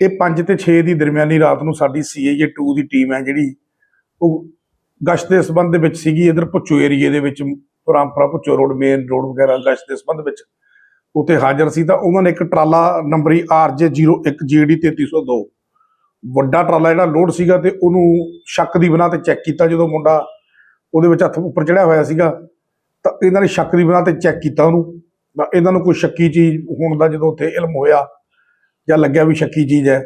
ਇਹ 5 ਤੇ 6 ਦੀ ਦਰਮਿਆਨੀ ਰਾਤ ਨੂੰ ਸਾਡੀ ਸੀਏਏ 2 ਦੀ ਟੀਮ ਹੈ ਜਿਹੜੀ, ਉਹ ਗਸ਼ਤ ਦੇ ਸੰਬੰਧ ਦੇ ਵਿੱਚ ਸੀਗੀ, ਇਧਰ ਭੁੱਚੋ ਏਰੀਏ ਦੇ ਵਿੱਚ, Rampura Bhucho road main road ਵਗੈਰਾ, ਗਸ਼ਤ ਦੇ ਸੰਬੰਧ ਵਿੱਚ ਉੱਥੇ ਹਾਜ਼ਰ ਸੀ। ਤਾਂ ਉਹਨਾਂ ਨੇ ਇੱਕ ਟਰਾਲਾ ਨੰਬਰੀ RJ 01 GD 3302 ਵੱਡਾ ਟਰਾਲਾ ਜਿਹੜਾ ਲੋਡ ਸੀਗਾ ਤੇ ਉਹਨੂੰ ਸ਼ੱਕ ਦੀ ਬਣਾ ਤੇ ਚੈੱਕ ਕੀਤਾ ਜਦੋਂ ਮੁੰਡਾ ਉਹਦੇ ਵਿੱਚ ਹੱਥ ਉੱਪਰ ਚੜਿਆ ਹੋਇਆ ਸੀਗਾ, ਤਾਂ ਇਹਨਾਂ ਨੇ ਸ਼ੱਕ ਦੀ ਬਣਾ ਤੇ ਚੈੱਕ ਕੀਤਾ ਉਹਨੂੰ, ਤਾਂ ਇਹਨਾਂ ਨੂੰ ਕੋਈ ਸ਼ੱਕੀ ਚੀਜ਼ ਹੋਣ ਦਾ ਜਦੋਂ ਉੱਥੇ ਇਲਮ ਹੋਇਆ ਜਾਂ ਲੱਗਿਆ ਵੀ ਸ਼ੱਕੀ ਚੀਜ਼ ਹੈ,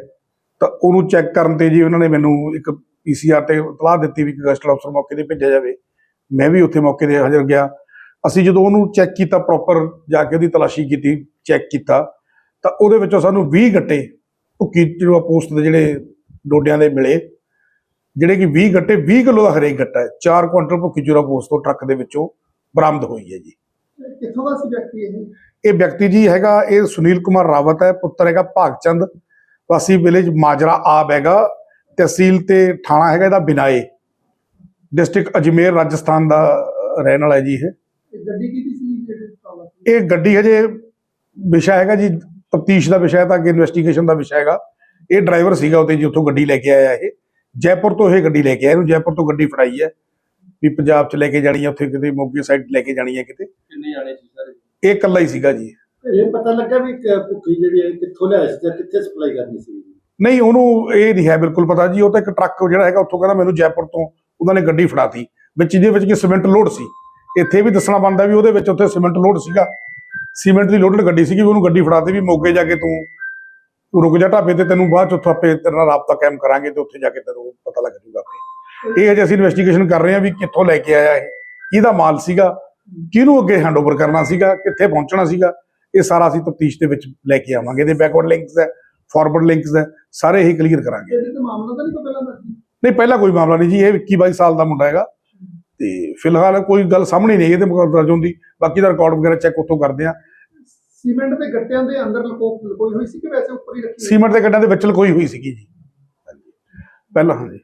ਤਾਂ ਉਹਨੂੰ ਚੈੱਕ ਕਰਨ ਤੇ ਜੀ ਉਹਨਾਂ ਨੇ ਮੈਨੂੰ ਇੱਕ ਪੀਸੀਆਰ ਤੇ ਇਤਲਾਹ ਦਿੱਤੀ ਵੀ ਗਸਟ ਅਫਸਰ ਮੌਕੇ ਤੇ ਭੇਜਿਆ ਜਾਵੇ। ਮੈਂ ਵੀ ਉੱਥੇ ਮੌਕੇ ਤੇ ਹਾਜ਼ਰ ਗਿਆ। ਅਸੀਂ ਜਦੋਂ ਉਹਨੂੰ ਚੈੱਕ ਕੀਤਾ ਪ੍ਰੋਪਰ ਜਾ ਕੇ ਉਹਦੀ ਤਲਾਸ਼ੀ ਕੀਤੀ ਚੈੱਕ ਕੀਤਾ, ਤਾਂ ਉਹਦੇ ਵਿੱਚੋਂ ਸਾਨੂੰ 20 ਗੱਟੇ ਭੁੱਕੀ ਜਿਹੜਾ ਪੋਸਟ ਦੇ ਜਿਹੜੇ ਡੋਡਿਆਂ ਦੇ ਮਿਲੇ, ਜਿਹੜੇ ਕਿ 20 ਗੱਟੇ 20 ਕਿਲੋ ਦਾ ਹਰੇਕ ਗੱਟਾ ਹੈ। 4 ਕੁਇੰਟਲ ਭੁੱਕੀ ਚੂਰਾ ਪੋਸਟ ਤੋਂ ਟਰੱਕ ਦੇ ਵਿੱਚੋਂ ਬਰਾਮਦ ਹੋਈ ਹੈ ਜੀ। ਕਿੱਥੋਂ ਦਾ ਸੀ ਵਿਅਕਤੀ ਇਹ? ਇਹ ਵਿਅਕਤੀ ਜੀ ਹੈਗਾ ਇਹ ਸੁਨੀਲ ਕੁਮਾਰ ਰਾਵਤ ਹੈ ਪੁੱਤਰ ਹੈਗਾ ਭਾਗਚੰਦ ਵਾਸੀ ਵਿਲੇਜ ਮਾਜਰਾ ਆਬ ਹੈਗਾ ਤਹਿਸੀਲ ਤੇ ਥਾਣਾ ਹੈਗਾ ਇਹਦਾ ਬਿਨਾਏ। ਡਿਸਟ੍ਰਿਕਟ ਅਜਮੇਰ ਰਾਜਸਥਾਨ ਦਾ ਰਹਿਣ ਵਾਲਾ ਜੀ ਇਹ। ਇਹ ਗੱਡੀ ਕਿਹਦੀ ਸੀ ਜਿਹੜੇ ਟਰਾਲਾ ਸੀ ਇਹ ਗੱਡੀ ਹਜੇ ਵਿਸ਼ਾ ਹੈਗਾ ਜੀ ਤਫਤੀਸ਼ ਦਾ ਵਿਸ਼ਾ ਹੈ ਤਾਂ ਕਿ ਇਨਵੈਸਟੀਗੇਸ਼ਨ ਦਾ ਵਿਸ਼ਾ ਹੈਗਾ। ਇਹ ਡਰਾਈਵਰ ਸੀਗਾ ਉਤੇ ਜੀ ਉੱਥੋਂ ਗੱਡੀ ਲੈ ਕੇ ਆਇਆ ਇਹ। ਜੈਪੁਰ ਤੋਂ ਇਹ ਗੱਡੀ ਲੈ ਕੇ ਆਇਆ ਇਹਨੂੰ ਜੈਪੁਰ ਤੋਂ ਗੱਡੀ ਫੜਾਈ ਹੈ। ਵੀ ਪੰਜਾਬ 'ਚ ਲੈ ਕੇ ਜਾਣੀ ਹੈ ਉੱਥੇ ਕਿਤੇ ਮੋਗੇ ਸਾਈਡ ਲੈ ਕੇ ਜਾਣੀ ਹੈ ਕਿਤੇ। ਕਿੰਨੇ ਜਾਣੇ ਸੀ ਸਰ? ਇਹ ਇਕੱਲਾ ਹੀ ਸੀਗਾ ਜੀ। ਇਹ ਪਤਾ ਲੱਗਾ ਵੀ ਭੁੱਖੀ ਜਿਹੜੀ ਹੈ ਕਿੱਥੋਂ ਲਿਆਇਆ ਸੀ ਤੇ ਕਿੱਥੇ ਸਪਲਾਈ ਕਰਨੀ ਸੀ? ਨਹੀਂ ਉਹਨੂੰ ਇਹ ਨਹੀਂ ਹੈ ਬਿਲਕੁਲ ਪਤਾ ਜੀ ਉਹ ਤਾਂ ਇੱਕ ਟਰੱਕ ਜਿਹੜਾ ਹੈਗਾ ਉੱਥੋਂ ਕਹਿੰਦਾ ਮੈਨੂੰ ਜੈਪੁਰ ਤੋਂ ਉਹਨਾਂ ਨੇ ਗੱਡੀ ਫੜਾਤੀ ਵਿੱਚ ਜਿਹਦੇ ਵਿੱਚ ਕਿ ਸੀਮੈਂਟ ਲੋਡ ਸੀ। ਇੱਥੇ ਵੀ ਦੱਸਣਾ ਬਣਦਾ ਵੀ ਉਹਦੇ ਵਿੱਚ ਉੱਥੇ ਸੀਮੈਂਟ ਲੋਡ ਸੀਗਾ। ਸੀਮੈਂਟ ਦੀ ਲੋਡਡ ਗੱਡੀ ਸੀਗੀ ਉਹਨੂੰ ਗੱਡੀ ਫੜਾਤੀ ਵੀ ਮੋਗੇ ਜਾ ਕੇ ਤੂੰ ਤੂੰ ਰੁਕ ਜਾ ਢਾਬੇ ਤੇ ਤੈਨੂੰ ਬਾਅਦ ਚ ਉੱਥੋਂ ਆਪੇ ਤੇਰੇ ਨਾਲ ਰਾਬਤਾ ਕਾਇਮ ਕਰਾਂਗੇ ਤੇ ਉੱਥੇ ਜਾ ਕੇ ਤੈਨੂੰ ਪਤਾ ਲੱਗ ਜੂਗਾ ਆਪੇ। ਇਹ ਅਜੇ ਅਸੀਂ ਇਨਵੈਸਟੀਗੇਸ਼ਨ ਕਰ ਰਹੇ ਹਾਂ ਵੀ ਕਿੱਥੋਂ ਲੈ ਕੇ ਆਇਆ ਇਹ ਕਿਹਦਾ ਮਾਲ ਸੀਗਾ ਕਿਹਨੂੰ ਅੱਗੇ ਹੈਂਡਓਵਰ ਕਰਨਾ ਸੀਗਾ ਕਿੱਥੇ ਪਹੁੰਚਣਾ ਸੀਗਾ ਇਹ ਸਾਰਾ ਅਸੀਂ ਤਫਤੀਸ਼ ਦੇ ਵਿੱਚ ਲੈ ਕੇ ਆਵਾਂਗੇ। ਇਹਦੇ ਬੈਕਵਰਡ ਲਿੰਕਸ ਹੈ ਫਾਰਵਰਡ ਲਿੰਕਸ ਹੈ ਸਾਰੇ ਹੀ ਕਲੀਅਰ ਕਰਾਂਗੇ। ਇਹਦੇ ਤੇ ਮਾਮਲਾ ਤਾਂ ਨਹੀਂ ਪਹਿਲਾਂ ਦਰਜ ਨਹੀਂ ਪਹਿਲਾਂ ਕੋਈ ਮਾਮਲਾ ਨਹੀਂ ਜੀ ਇਹ 21 22 ਸਾਲ ਦਾ ਮੁੰਡਾ ਹੈਗਾ। ਤੇ ਫਿਲਹਾਲ ਕੋਈ ਗੱਲ ਸਾਹਮਣੇ ਨਹੀਂ ਇਹਦੇ ਮੁਕੱਦਮਾ ਦਰਜ ਹੁੰਦੀ ਬਾਕੀ ਦਾ ਰਿਕਾਰਡ ਵਗੈਰਾ ਚੈੱਕ ਉੱਥੋਂ ਕਰਦੇ ਆ ਸੀਮੈਂਟ ਦੇ ਗੱਟਿਆਂ ਦੇ ਅੰਦਰ ਲਕੋ ਲਕੋਈ ਹੋਈ ਸੀ ਕਿ ਵੈਸੇ ਉੱਪਰ ਹੀ ਰੱਖੀ? ਸੀਮੈਂਟ ਦੇ ਗੱਡਾਂ ਦੇ ਵਿੱਚ ਕੋਈ ਹੋਈ ਸੀਗੀ ਜੀ। ਪਹਿਲਾਂ ਹਾਂਜੀ।